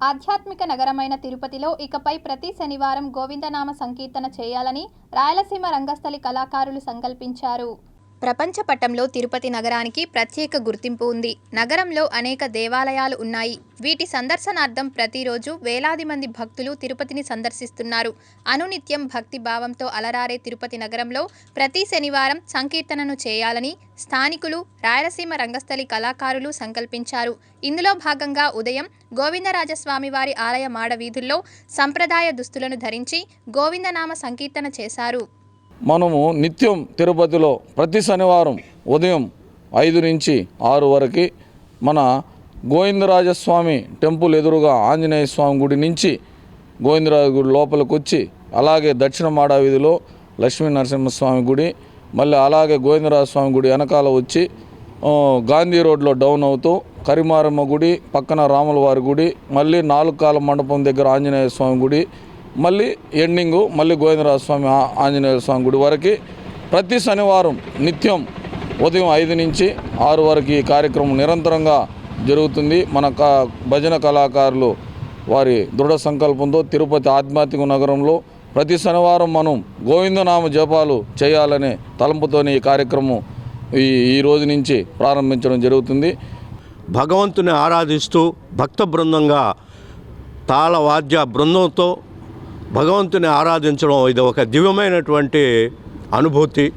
ఆధ్యాత్మిక నగరమైన తిరుపతిలో ఇకపై ప్రతి శనివారం గోవిందనామ సంకీర్తన చేయాలని రాయలసీమ రంగస్థలి కళాకారులు సంకల్పించారు. ప్రపంచ పటంలో తిరుపతి నగరానికి ప్రత్యేక గుర్తింపు ఉంది. నగరంలో అనేక దేవాలయాలు ఉన్నాయి. వీటి సందర్శనార్థం ప్రతిరోజు వేలాది మంది భక్తులు తిరుపతిని సందర్శిస్తున్నారు. అనునిత్యం భక్తి భావంతో అలరారే తిరుపతి నగరంలో ప్రతి శనివారం సంకీర్తనను చేయాలని స్థానికులు రాయలసీమ రంగస్థలి కళాకారులు సంకల్పించారు. ఇందులో భాగంగా ఉదయం గోవిందరాజస్వామి వారి ఆలయ మాడ వీధుల్లో సంప్రదాయ దుస్తులను ధరించి గోవిందనామ సంకీర్తన చేశారు. మనము నిత్యం తిరుపతిలో ప్రతి శనివారం ఉదయం ఐదు నుంచి ఆరు వరకు మన గోవిందరాజస్వామి టెంపుల్ ఎదురుగా ఆంజనేయ స్వామి గుడి నుంచి గోవిందరాజ గుడి లోపలికి వచ్చి అలాగే దక్షిణ మాడావీధిలో లక్ష్మీ నరసింహస్వామి గుడి మళ్ళీ అలాగే గోవిందరాజ స్వామి గుడి వెనకాల వచ్చి గాంధీ రోడ్లో డౌన్ అవుతూ కరిమారమ్మ గుడి పక్కన రాములవారి గుడి మళ్ళీ నాలుగు కాల మండపం దగ్గర ఆంజనేయ స్వామి గుడి మళ్ళీ ఎండింగు మళ్ళీ గోవిందరాజ స్వామి ఆంజనేయ స్వామి గుడి వరకు ప్రతి శనివారం నిత్యం ఉదయం ఐదు నుంచి ఆరు వరకు ఈ కార్యక్రమం నిరంతరంగా జరుగుతుంది. మన క భజన కళాకారులు వారి దృఢ సంకల్పంతో తిరుపతి ఆధ్యాత్మిక నగరంలో ప్రతి శనివారం మనం గోవిందనామ జపాలు చేయాలనే తలంపుతోనే ఈ కార్యక్రమం ఈ ఈ రోజు నుంచి ప్రారంభించడం జరుగుతుంది. భగవంతుని ఆరాధిస్తూ భక్త బృందంగా తాళవాద్య బృందంతో భగవంతుని ఆరాధించడం ఇది ఒక దివ్యమైనటువంటి అనుభూతి.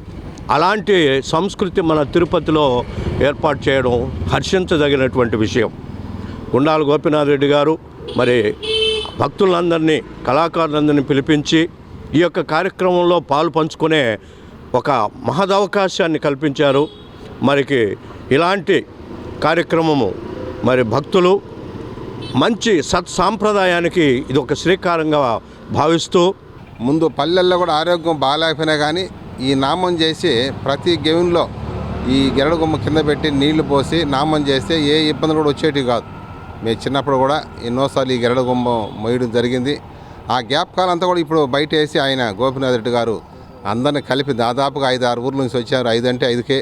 అలాంటి సంస్కృతి మన తిరుపతిలో ఏర్పాటు చేయడం హర్షించదగినటువంటి విషయం. గుండాల గోపీనాథ్ రెడ్డి గారు మరి భక్తులందరినీ కళాకారులందరినీ పిలిపించి ఈ యొక్క కార్యక్రమంలో పాలు పంచుకునే ఒక మహదవకాశాన్ని కల్పించారు. మరికి ఇలాంటి కార్యక్రమము మరి భక్తులు మంచి సత్ సాంప్రదాయానికి ఇది ఒక శ్రీకారంగా భావిస్తూ ముందు పల్లెల్లో కూడా ఆరోగ్యం బాగాలేకపోయినా కానీ ఈ నామం చేసి ప్రతి గెవిన్లో ఈ గెరడు గుమ్మ కింద పెట్టి నీళ్ళు పోసి నామం చేస్తే ఏ ఇబ్బందులు కూడా వచ్చేటివి కాదు. మేము చిన్నప్పుడు కూడా ఎన్నోసార్లు ఈ గెరడు గుమ్మ మోయడం జరిగింది. ఆ గ్యాప్ కాలం అంతా కూడా ఇప్పుడు బయట వేసి ఆయన గోపినాథ్ రెడ్డి గారు అందరిని కలిపి దాదాపుగా ఐదు ఆరు ఊర్ల నుంచి వచ్చారు. ఐదు అంటే ఐదుకే.